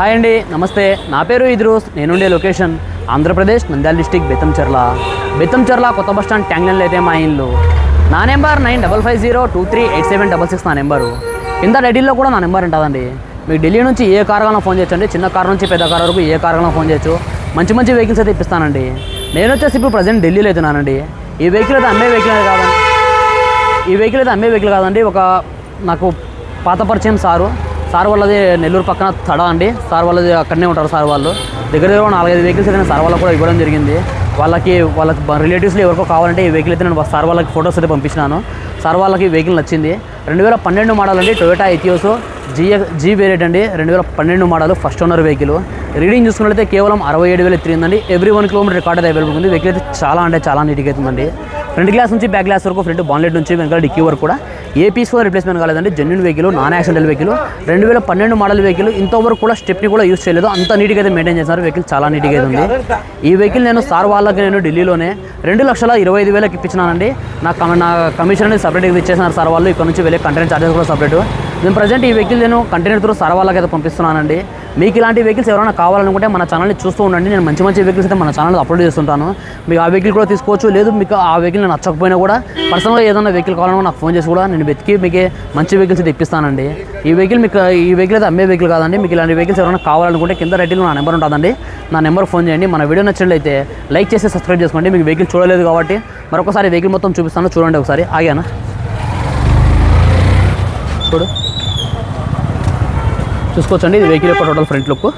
Hi అండి నమస్తే. నా పేరు ఇద్రూస్ నేనుండే లొకేషన్ ఆంధ్రప్రదేశ్ నంద్యాల డిస్టిక్ బెత్తంచెర్ల బెత్తంచెర్ల కొత్త బస్ స్టాండ్ ట్యాంగ్లైన్లో అయితే మా ఇల్లు. నా number nine double five zero two three eight seven double six నా నెంబరు. కింద రెడీలో కూడా నా నెంబర్ ఉంటుందండి. మీకు ఢిల్లీ నుంచి ఏ కార్ ఫోన్ చేయొచ్చండి. చిన్న కార్ నుంచి పెద్ద కార్ వరకు ఏ కార్ ఫోన్ చేయొచ్చు. మంచి మంచి వెహికల్స్ అయితే ఇప్పిస్తానండి. నేను వచ్చేసి ఇప్పుడు ప్రజెంట్ ఢిల్లీలో అవుతున్నానండి ఈ వెహికల్ అయితే అమ్మే వెహికల్ కాదండి. ఈ వెహికల్ అయితే అమ్మే వెహికల్ కాదండి. ఒక నాకు పాత పరిచయం సారు. సార్ వాళ్ళది నెల్లూరు పక్కన తడ అండి. సార్ వాళ్ళది అక్కడనే ఉంటారు సార్ వాళ్ళు. దగ్గర దగ్గర నాలుగైదు వెహికల్స్ అయితే నేను సార్ వాళ్ళకి కూడా ఇవ్వడం జరిగింది. వాళ్ళకి వాళ్ళకి రిలేటివ్స్లో ఎవరికో కావాలంటే ఈ వెహికల్ అయితే నేను సార్ వాళ్ళకి ఫొటోస్ అయితే పంపించినాను. సార్ వాళ్ళకి వెహికల్ నచ్చింది. రెండు వేల పన్నెండు మోడల్ అండి Toyota Etios G G variant అండి. రెండు వేల పన్నెండు model first owner vehicle. Reading చూసుకున్నట్లయితే కేవలం అరవై ఏడు వేలు తిరిగిందండి every one kilometre record available ఉంది. వెహికల్ అయితే చాలా అంటే చాలా నీట్గా అవుతుందండి ఫ్రంట్ గ్లాస్ నుంచి బ్యాక్ గ్లాస్ వరకు ఫ్రంట్ బాన్లెట్ నుంచి వెనకాల డిక్కీ వరకు కూడా ఏ పీస్ కూడా రిప్లేస్మెంట్ కాలేదండి. Genuine vehicle non accidental vehicle రెండు వేల పన్నెండు మోడల్ వెహికల్ ఇంతవరకు కూడా స్టెప్ని కూడా యూస్ చేయలేదు. అంత నీట్గా అయితే మెయింటైన్ చేస్తున్నారు వెహికల్ చాలా నీట్గా అయితే ఉంది. ఈ వెహికల్ నేను సార్ వాళ్ళకి నేను ఢిల్లీలోనే రెండు లక్షల ఇరవై ఐదు వేలకు ఇప్పించినానండి. నా నా కమిషన్ అనేది సపరేట్గా ఇచ్చేసినారు సార్ వాళ్ళు. ఇక్కడ నుంచి వెళ్ళే కంటెంట్ చార్జెస్ కూడా సపరేట్ నేను ప్రజెంట్ ఈ వెహికల్ నేను కంటైనర్ త్రూ సరవాళ్ళకి అయితే పంపిస్తున్నానండి. మీకు ఇలాంటి వెహికల్స్ ఎవరైనా కావాలనుకుంటే మన ఛానల్ని చూస్తూ ఉండండి. నేను మంచి మంచి వెహికల్స్ అయితే మన ఛానల్ అప్లోడ్ చేస్తుంటాను. మీకు ఆ వెహికల్ కూడా తీసుకోవచ్చు. లేదు మీకు ఆ వెహికల్ నేను నచ్చకపోయినా కూడా పర్సనల్గా ఏదైనా వెహికల్ కావాలన్నా నాకు ఫోన్ చేసి కూడా నేను వెతికి మీకు మంచి వెహికల్స్ అయితే ఇప్పిస్తానండి. ఈ వెహికల్ మీకు ఈ వెహికల్ అయితే అమ్మే వెహికల్ కాదండి. మీకు ఇలాంటి వెహికల్స్ ఎవరైనా కావాలనుకుంటే కింద రెడ్డిలో నా నెంబర్ ఉంటుందండి. నా నెంబర్ ఫోన్ చేయండి. మన వీడియో నచ్చినట్లయితే లైక్ చేసి సబ్స్క్రైబ్ చేసుకోండి. మీకు వెహికల్ చూడలేదు కాబట్టి మరొకసారి వెహికల్ మొత్తం చూపిస్తాను. చూడండి ఒకసారి. ఆగానా? చూడు. చూసుకోవచ్చండి. ఇది వెహికల్ యొక్క టోటల్ ఫ్రంట్ లుక్.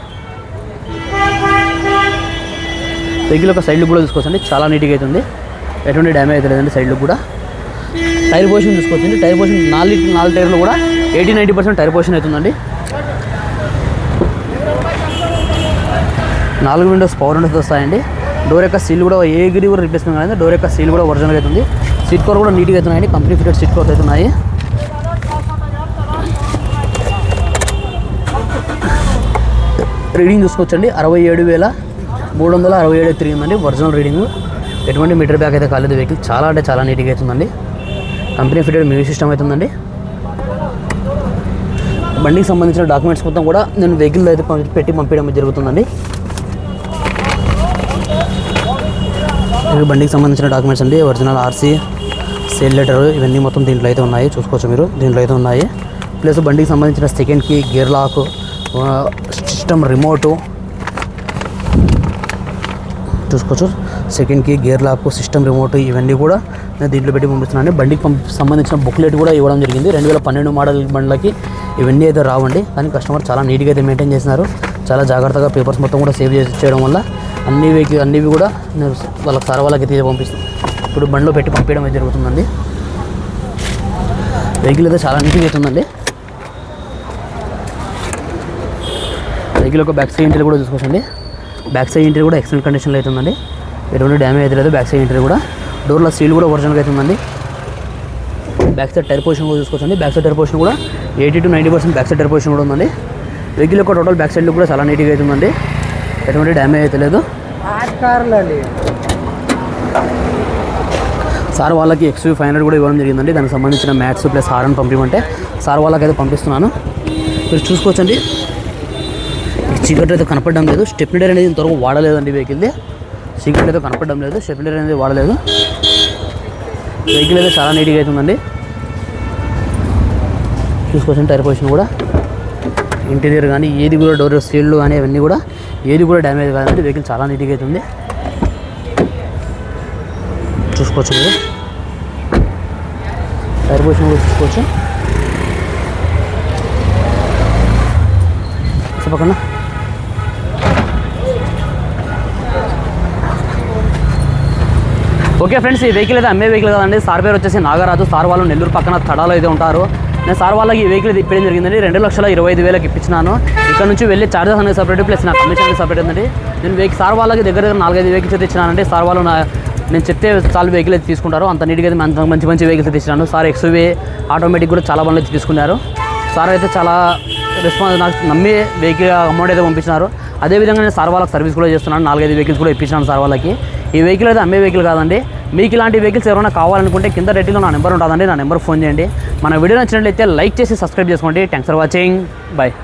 వెహికల్ యొక్క సైడ్ లుక్ కూడా చూసుకోవచ్చండి. చాలా నీట్గా అవుతుంది ఎటువంటి డ్యామేజ్ అయితే లేదండి సైడ్ లుక్ కూడా. టైర్ పొజిషన్ చూసుకోవచ్చండి. టైర్ పొజిషన్ నాలుగు నాలుగు టైర్లు కూడా eighty ninety percent tyre position అవుతుందండి. నాలుగు విండోస్ పవర్ విండోస్ వస్తాయండి. డోర్ యొక్క సీల్ కూడా ఏ గిరి కూడా రిప్లేస్మెంట్ కాలేదు. డోర్ యొక్క సీల్ కూడా ఒరిజినల్ అవుతుంది సీట్ కవర్ కూడా నీట్గా అవుతున్నాయండి కంపెనీ ఫిటెడ్ సీట్ కవర్స్ అవుతున్నాయి రీడింగ్ చూసుకోవచ్చండి. అరవై ఏడు వేల మూడు వందల అరవై ఏడు తిరిగిందండి ఒరిజినల్ రీడింగ్. ఎటువంటి మీటర్ బ్యాక్ అయితే కాలేదు. వెహికల్ చాలా అంటే చాలా నీట్గా అవుతుందండి. కంపెనీ ఫిటెడ్ మ్యూజిక్ సిస్టమ్ అవుతుందండి. బండికి సంబంధించిన డాక్యుమెంట్స్ మొత్తం కూడా నేను వెహికల్ అయితే పంపి- పెట్టి పంపించడం జరుగుతుందండి. బండికి సంబంధించిన డాక్యుమెంట్స్ అండి. ఒరిజినల్ ఆర్సీ సేల్ లెటర్ ఇవన్నీ మొత్తం దీంట్లో అయితే ఉన్నాయి. చూసుకోవచ్చు మీరు. దీంట్లో అయితే ఉన్నాయి. ప్లస్ బండికి సంబంధించిన సెకండ్కి గేర్ లాక్ సిస్టమ్ రిమోటు చూసుకోవచ్చు second key gear lock system remote ఇవన్నీ కూడా నేను దీంట్లో పెట్టి పంపిస్తున్నాను. బండికి సంబంధించిన బుక్లెట్ కూడా ఇవ్వడం జరిగింది. రెండు వేల పన్నెండు మోడల్ బండ్లకి ఇవన్నీ అయితే రావండి. కానీ కస్టమర్ చాలా నీట్గా అయితే మెయింటైన్ చేస్తున్నారు చాలా జాగ్రత్తగా పేపర్స్ మొత్తం కూడా సేవ్ చేసి చేయడం వల్ల అన్ని వెహికల్ అన్నివి కూడా నేను వాళ్ళకి సార్ వాళ్ళకి తీసి పంపిస్తాను ఇప్పుడు బండిలో పెట్టి పంపించడం అయితే జరుగుతుందండి. వెహికల్ అయితే చాలా నీట్గా అవుతుందండి వెహికల్ యొక్క బ్యాక్ సైడ్ ఇంటర్ కూడా చూసుకోవచ్చండి. బ్యాక్ సైడ్ ఇంటర్ కూడా ఎక్సలెంట్ కండిషన్లో అవుతుందండి ఎటువంటి డ్యామేజ్ అయితే లేదు బ్యాక్ సైడ్ ఇంటర్ కూడా డోర్లో సీల్ కూడా ఒరిజినల్గా అవుతుందండి బ్యాక్ సైడ్ టైర్ పొజిషన్ కూడా చూసుకోవచ్చండి. బ్యాక్ సైడ్ టైర్ పొజిషన్ కూడా eighty to ninety percent back side tyre position కూడా ఉందండి. వెహికల్ యొక్క టోటల్ బ్యాక్ సైడ్ కూడా చాలా నీట్గా అవుతుందండి ఎటువంటి డ్యామేజ్ అయితే లేదు. సార్ వాళ్ళకి ఎక్స్వీ ఫైవ్ హండ్రెడ్ కూడా ఇవ్వడం జరిగిందండి. దానికి సంబంధించిన మ్యాట్స్ ప్లస్ హారన్ పంపించమంటే సార్ వాళ్ళకి అయితే పంపిస్తున్నాను. మీరు చూసుకోవచ్చండి. సిగరెట్ అయితే కనపడడం లేదు. స్టెప్నిడర్ అనేది ఇంతవరకు వాడలేదండి వెహికల్ది సిగరెట్ అయితే కనపడడం లేదు. స్టెప్నిడర్ అనేది వాడలేదు. వెహికల్ అయితే చాలా నీట్గా అవుతుందండి చూసుకోవచ్చు టైర్ పొజిషన్ కూడా. ఇంటీరియర్ కానీ ఏది కూడా డోర్ సీల్డ్ కానీ అవన్నీ కూడా ఏది కూడా డ్యామేజ్ కాదండి. వెహికల్ చాలా నీట్గా అవుతుంది చూసుకోవచ్చు మీరు. టైర్ పొజిషన్ కూడా చూసుకోవచ్చు. చెప్పకుండా ఓకే ఫ్రెండ్స్ ఈ వెహికల్ అయితే అమ్మే వెహికల్ కదండి. సార్ పేరు వచ్చేసి నాగరాజు. సార్ వాళ్ళు నెల్లూరు పక్కన తడాలో అయితే ఉంటారు. నేను సార్ వాళ్ళకి ఈ వెహికల్ అయితే ఇప్పడం జరిగిందండి. రెండు లక్షల ఇరవై ఐదు వేలకు ఇప్పించినాను. ఇక్కడ నుంచి వెళ్ళి చార్జెస్ అనేది సపరేట్ ప్లస్ నా కమిషన్ అనేది సపరేట్ ఉందండి. నేను వెహికల్ సార్ వాళ్ళకి దగ్గర దగ్గర నాలుగైదు వెహికల్స్ అయితే ఇచ్చినానండి. సార్ వాళ్ళు నా నేను చెప్తే చాలా వెహికల్ అయితే తీసుకుంటారు. అంత నీట్గా అయితే అంత మంచి మంచి వెహికల్స్ అయితే ఇచ్చినాను. సార్ ఎక్స్వే ఆటోమేటిక్ కూడా చాలా బండ్లు అయితే తీసుకున్నారు. సార్ అయితే చాలా రెస్పాన్స్ నాకు నమ్మి వెహికల్ అమౌంట్ అయితే పంపించినారు. అదేవిధంగా నేను సార్ వాళ్ళకి సర్వీస్ కూడా చేస్తున్నాను. నాలుగైదు వెహికల్స్ కూడా ఇప్పించాను సార్ వాళ్ళకి. ఈ వెహికల్ అయితే అమ్మే వెహికల్ కాదండి. మీకు ఇలాంటి వెహికల్స్ ఎవరైనా కావాలనుకుంటే కింద రెడ్డిలో నా నెంబర్ ఉంటుందండి. నా నెంబర్ ఫోన్ చేయండి. మన వీడియో నచ్చినట్లయితే లైక్ చేసి సబ్స్క్రైబ్ చేసుకోండి. Thanks for watching bye